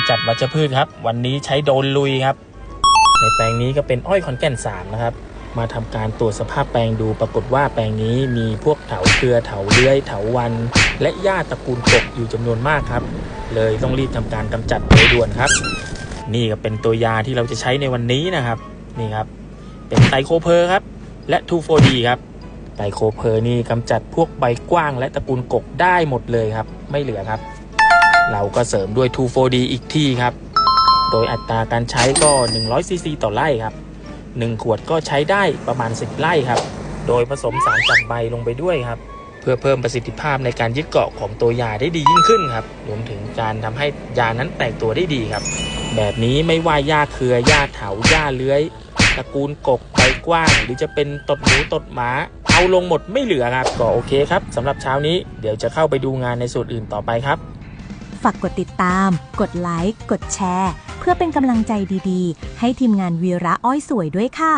ำจัดวัชพืชครับ วันนี้ใช้โดนลุยครับ ในแปลงนี้ก็เป็นอ้อยขอนแก่นสามนะครับ มาทำการตรวจสภาพแปลงดูปรากฏว่าแปลงนี้มีพวกเถาเครือเถาเลื้อยเถาวัน และหญ้าตระกูลกบอยู่จำนวนมากครับ เลยต้องรีบทำการกำจัดโดยด่วนครับ นี่ก็เป็นตัวยาที่เราจะใช้ในวันนี้นะครับนี่ครับ เป็นไตรโคเพอร์ครับและ 2,4-D ครับไตรโคเพอร์นี่กำจัดพวกใบกว้างและตระกูลกกได้หมดเลยครับ ไม่เหลือครับ เราก็เสริมด้วย 2,4-D อีกที่ครับ โดยอัตราการใช้ก็ 100 ซีซี ต่อไร่ครับ 1 ขวดก็ใช้ได้ประมาณ 10 ไร่ครับ โดยผสมสารจับใบลงไปด้วยครับ เพื่อเพิ่มประสิทธิภาพในการยึดเกาะของตัวยาได้ดียิ่งขึ้นครับ รวมถึงการทำให้ยานั้นแตกตัวได้ดีครับ แบบนี้ไม่ว่าหญ้าเครือหญ้าเถาหญ้าเลื้อยตระกูลกกใบกว้าง หรือจะเป็นตดหมูตดหมาเอาลงหมดไม่เหลือครับก็โอเคครับสำหรับเช้านี้เดี๋ยวจะเข้าไปดูงานในส่วนอื่นต่อไปครับ ฝากกดติดตาม กดไลค์ กดแชร์ เพื่อเป็นกำลังใจดีๆ ให้ทีมงานวีระอ้อยสวยด้วยค่ะ